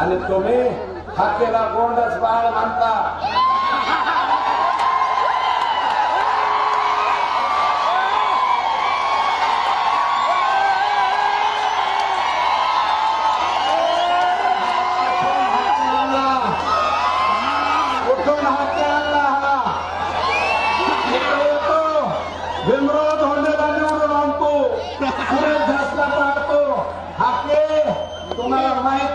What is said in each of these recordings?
आणि तुम्ही हाकेला गोंडच बाळ म्हणता. कुठून हाके आणला येतो. भीमराव निवडून आणतो. धसला पाडतो हाके. तुम्हाला माहीत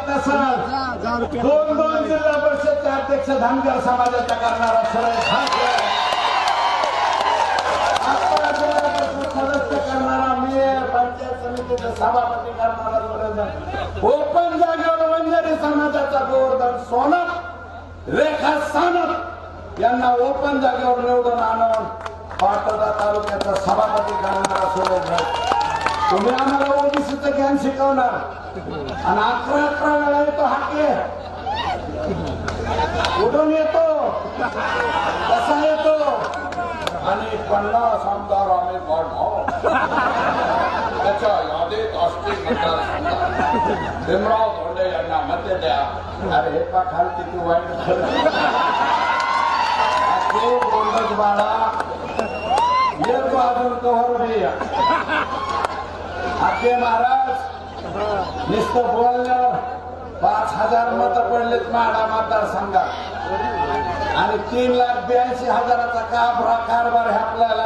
नसल दोन दोन जिल्हा परिषदचे अध्यक्ष धनगर समाजाचा करणारा सुरेश हाके अकरा जिल्हा परिषद सदस्य करणारा मेयर पंचायत समितीचे सभापती करणारा सुरेश ओपन जागेवर वंजारी समाजाचा गोवर्धन सोनत रेखा सानप यांना ओपन जागेवर निवडून आणून पाटोदा तालुक्याचा सभापती करणारा सुरेश तुम्ही आम्हाला ओबीसीचं ज्ञान शिकवणार. आणि अकरा अकरा वेळा येतो हाके कुठून येतो. कसा येतो? आणि पन्नास आमदार आम्ही काढणार हो. त्याच्या यादीत असतील भीमराव धोंडे यांना मध्य द्या. अरे हे पाखाल किती वाईट झालं. ते बाळा. येतो अजून कव्हर बी आके महाराज नुसतं बोलण्यावर पाच हजार मत पडलेत माडा मतदारसंघात. आणि तीन लाख ब्याऐंशी हजाराचा काबरा कारभार हे आपल्याला